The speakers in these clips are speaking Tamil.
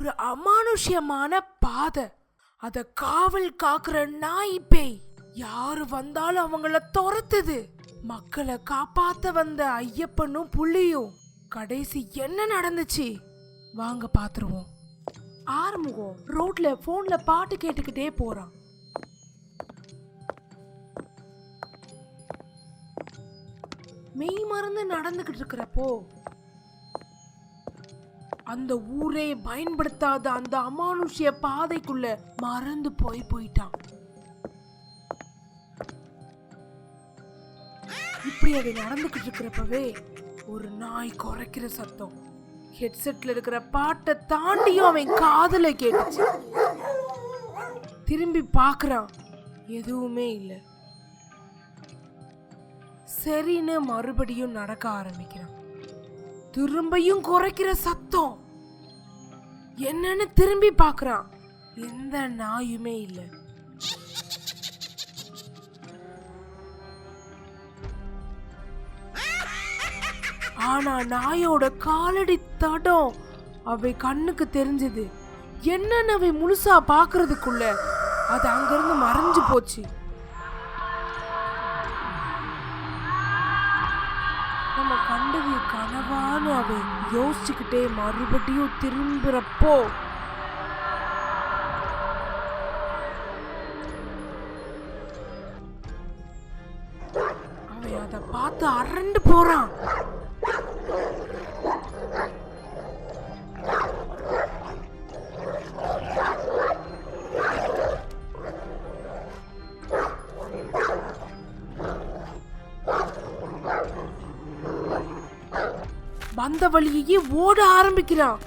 ஒரு அமானுஷ்யமான பாதை. அத காவல் காக்குற நாய் பேய். யாரு வந்தாலும் அவங்கள துரத்துது. மக்களை காப்பாத்த வந்த ஐயப்பனும் புள்ளியும். கடைசி என்ன நடந்துச்சு? வாங்க பாத்துருவோம். ஆறுமுகம் ரோட்ல போன்ல பாட்டு கேட்டுக்கிட்டே போறான். மெய் மறந்து நடந்துகிட்டு இருக்கிறப்போ அந்த ஊரே பயன்படுத்தாத அந்த அமானுஷ்ய பாதைக்குள்ள மறந்து போய் போயிட்டான். இப்படி அது நடந்துகிட்டு இருக்கிறப்பவே ஒரு நாய் குறைக்கிற சத்தம். ஹெட்செட்ல இருக்கிற பாட்டை தாண்டியும் அவன் காதல கேட்டுச்சு. திரும்பி பார்க்கறான் எதுவுமே இல்லை. சரின்னு மறுபடியும் நடக்க ஆரம்பிக்கிறான். திரும்பியும் குறைக்கிற சத்தம். என்னன்னு திரும்பி பார்க்குறான். எந்த நாயுமே இல்லை. ஆனா நாயோட காலடி தடம் அவை கண்ணுக்கு தெரிஞ்சது. என்னன்னு அவை முழுசா பாக்குறதுக்குள்ள அது அங்கிருந்து மறைஞ்சு போச்சு. நம்ம கண்டது கனவான்னு அவன் யோசிச்சுக்கிட்டே மறுபடியும் திரும்புறப்போ. அவன் அதை பார்த்து அரண்டு போறான். வந்த வழியையே ஓட ஆரம்பிக்கிறான்.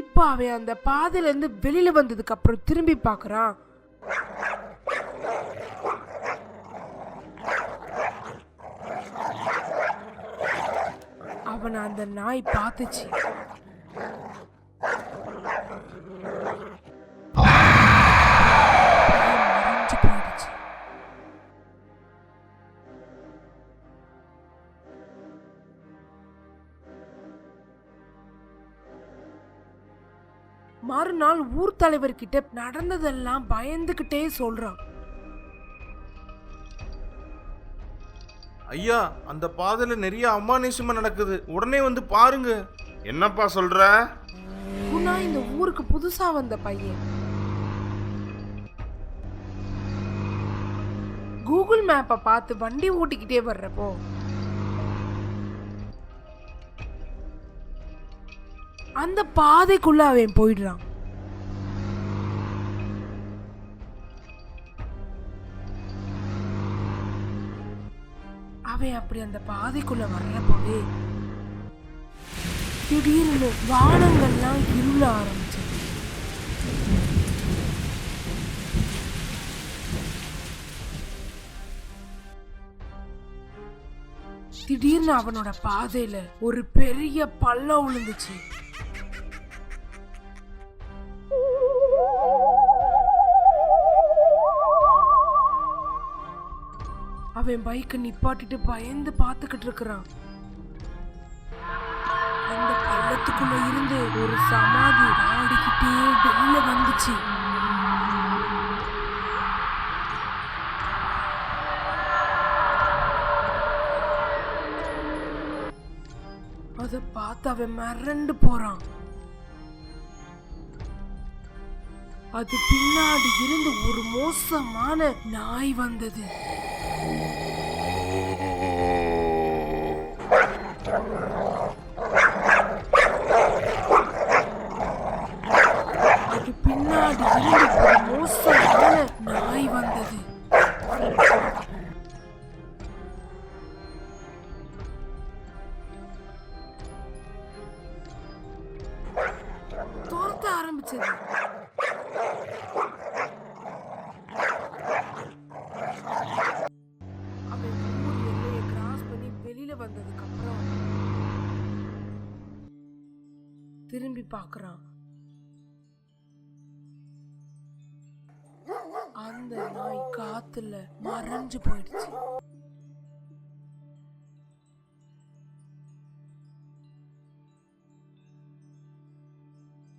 இப்போ அவன் அந்த பாதையிலேருந்து வெளியில் வந்ததுக்கு அப்புறம் திரும்பி பார்க்குறான். அவனை அந்த நாய் பார்த்துச்சு. போயிடுச்சு. மறுநாள் ஊர் தலைவர்கிட்ட நடந்ததெல்லாம் பயந்துகிட்டே சொல்றான். ஐயா அந்த பாதையில நிறைய அமானுஷமா நடக்குது. உடனே வந்து பாருங்க. என்னப்பா சொல்ற? குணா இந்த ஊருக்கு புதுசா வந்த பையன். கூகுள் மேப்பை பார்த்து வண்டி ஓட்டிக்கிட்டே வர்றப்போ. அந்த பாதைக்குள்ள அவன் போயிடுறான். அவன் அப்படி அந்த பாதைக்குள்ள வர்றப்போவே திடீர்னு வானங்கள்லாம் இருள ஆரம்பிச்சது. திடீர்னு அவனோட பாதையில ஒரு பெரிய பள்ளம் விழுந்துச்சு அவன் பைக்கை நிப்பாட்டிட்டு பயந்து பார்த்துக்கிட்டு இருக்கிறான். அந்த பள்ளத்துக்குள்ள இருந்து ஒரு சமாதி ஆடிக்கிட்டே வெளில வந்துச்சு. அத பார்த்து அவன் மிரண்டு போறான். அது பின்னாடி இருந்து ஒரு மோசமான நாய் வந்தது. பின்னாடி இருந்து மோசமான நாய் வந்தது திரும்பி பார்க்கறான். அந்த நாய் காத்துல மறைஞ்சு போயிடுச்சு.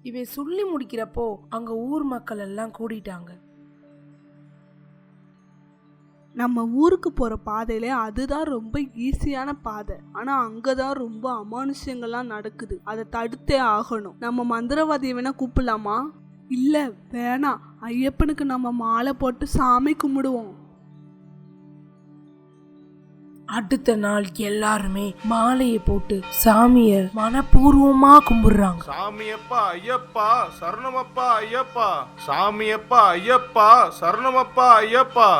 இவன் சொல்லி முடிக்கிறப்போ அங்க ஊர் மக்கள் எல்லாம் கூடிட்டாங்க. நம்ம ஊருக்கு போகிற பாதையில அதுதான் ரொம்ப ஈஸியான பாதை. ஆனால் அங்கே தான் ரொம்ப அமானுஷ்யங்கள்லாம் நடக்குது. அதை தடுத்தே ஆகணும். நம்ம மந்திரவாதியை வேணா கூப்பிடலாமா? இல்லை வேணாம் ஐயப்பனுக்கு நம்ம மாலை போட்டு சாமி கும்பிடுவோம். அடுத்த நாள் எல்லாருமே மாலையை போட்டு சாமிய மனப்பூர்வமா கும்பிடுறாங்க. சாமியப்பா ஐயப்பா சரணமப்பா ஐயப்பா. சாமியப்பா ஐயப்பா சரணமப்பா ஐயப்பா.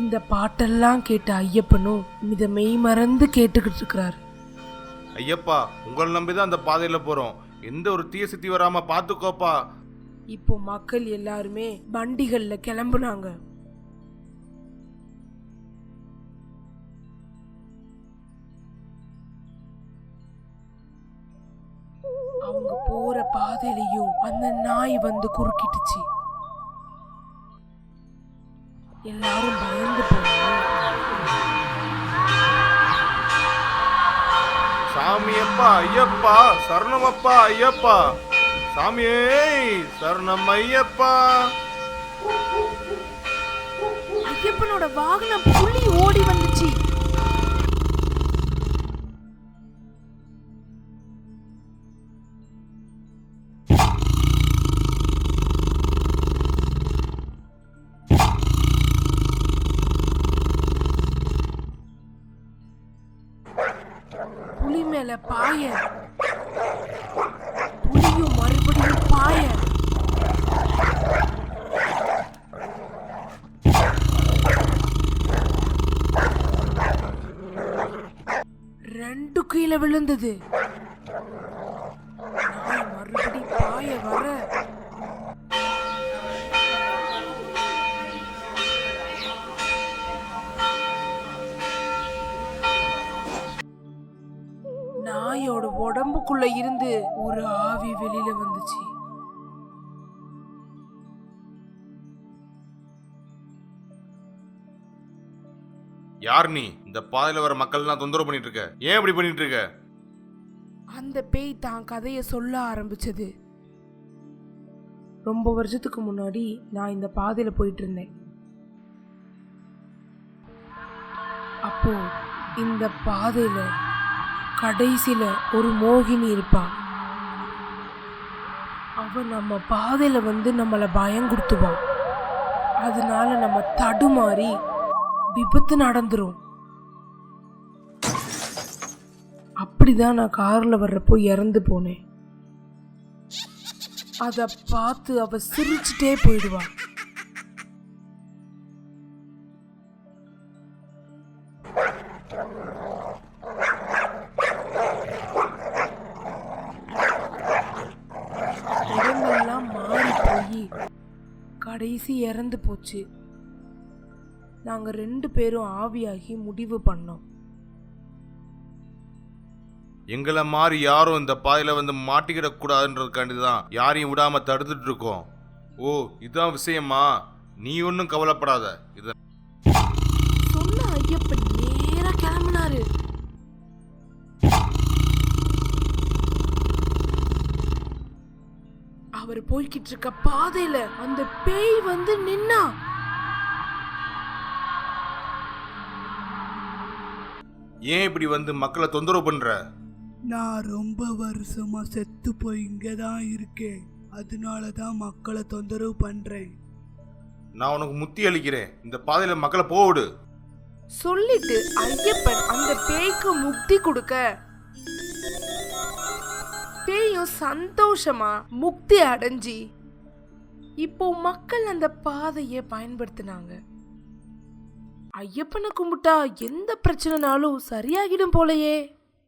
இந்த பாட்டெல்லாம் கேட்ட ஐயப்பனும் இத மெய் மறந்து கேட்டுக்கிட்டு இருக்கிறாரு ஐயப்பா உங்களை நம்பிதான் அந்த பாதையில போறோம். எந்த ஒரு தீய சித்தி வராம பாத்துக்கோப்பா. இப்போ மக்கள் எல்லாருமே வண்டிகள்ல கிளம்புனாங்க. அவங்க போற பாதையிலையும் அந்த நாய் வந்து குறுக்கிட்டுச்சு. எல்லாரும் பயந்து சாமியப்பா ஐயப்பா சரணமப்பா ஐயப்பா. சாமியே சரணம் ஐயப்பா. ஐயப்பனோட வாகனம் புலி ஓடி வந்துச்சு. பாய. புலியும் மறுபடியும் பாய. ரெண்டு கீழே விழுந்தது. உடம்புக்குள்ள இருந்து ஒரு ஆவி வெளியில வந்துச்சு. யார் நீ? இந்த பாதையில வர மக்கள்லாம் தொந்தரவு பண்ணிட்டு இருக்க ஏன் இப்படி பண்ணிட்டு இருக்க அந்த பேய் தான் கதையை சொல்ல ஆரம்பிச்சது. ரொம்ப வருஷத்துக்கு முன்னாடி நான் இந்த பாதையில போயிட்டு இருந்தேன் அப்போ இந்த பாதையில கடைசியில் ஒரு மோகினி இருப்பா. அவள் நம்ம பாதையில் வந்து நம்மளை பயங்குடுத்துவா அதனால நம்ம தடுமாறி விபத்து நடந்துரும். அப்படிதான் நான் காரில் வர்றப்போ இறந்து போனேன். அதை பார்த்து அவள் சிரிச்சுட்டே போயிடுவான் கடைசி இறந்து போச்சு. நாங்கள் ரெண்டு பேரும் ஆவியாகி முடிவு பண்ணோம். எங்களை மாதிரி யாரும் இந்த பாதையில் வந்து மாட்டிக்கிடக்கூடாதுன்றதுக்காண்டி தான் யாரையும் விடாமல் தடுத்துட்டு இருக்கோம். ஓ இதுதான் விஷயமா? நீ ஒன்றும் கவலைப்படாத. இதை அவர் போய்கிட்டு இருக்க பாதையில அந்த பேய் வந்து நின்னா. ஏன் இப்படி வந்து மக்களை தொந்தரவு பண்ற? நான் ரொம்ப வருஷமா செத்து போய் இங்கே தான் இருக்கேன். அதனால தான் மக்களை தொந்தரவு பண்ணுறேன் நான் உனக்கு முத்தி அளிக்கிறேன். இந்த பாதையில மக்களை போவிடு சொல்லிட்டு ஐயப்பன் அந்த பேய்க்கு முக்தி கொடுக்க பேயும் சந்தோஷமா முக்தி அடைஞ்சி இப்போ மக்கள் அந்த பாதையை பயன்படுத்தினாங்க. ஐயப்பனை கும்பிட்டா எந்த பிரச்சனைனாலும் சரியாகிடும் போலயே.